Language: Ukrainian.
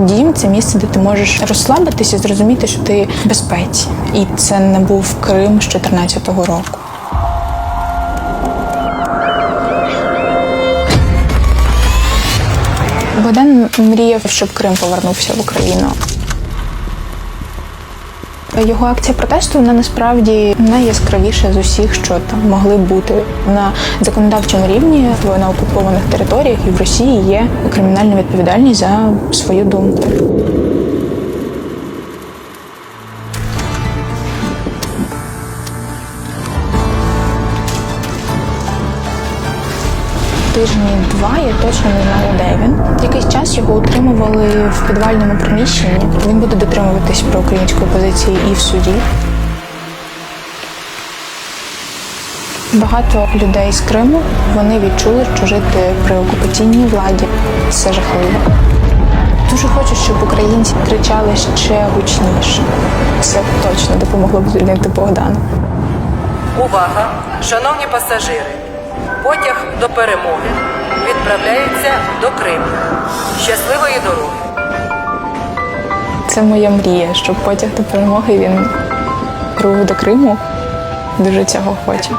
Дім це місце, де ти можеш розслабитися, зрозуміти, що ти в безпеці. І це не був Крим з 14-го року. Богдан мріяв, щоб Крим повернувся в Україну. Його акція протесту вона насправді найяскравіша з усіх, що там могли бути на законодавчому рівні на окупованих територіях і в Росії є кримінальна відповідальність за свою думку. Тижні два я точно не знала, де він. Якийсь час його утримували в підвальному приміщенні. Він буде дотримуватись проукраїнської позиції і в суді. Багато людей з Криму вони відчули, що жити при окупаційній владі це жахливо. Дуже хочу, щоб українці кричали ще гучніше. Це точно допомогло б звільнити Богдана. Увага! Шановні пасажири! Потяг до перемоги відправляється до Криму. Щасливої дороги! Це моя мрія, щоб потяг до перемоги він рух до Криму. Дуже цього хочу.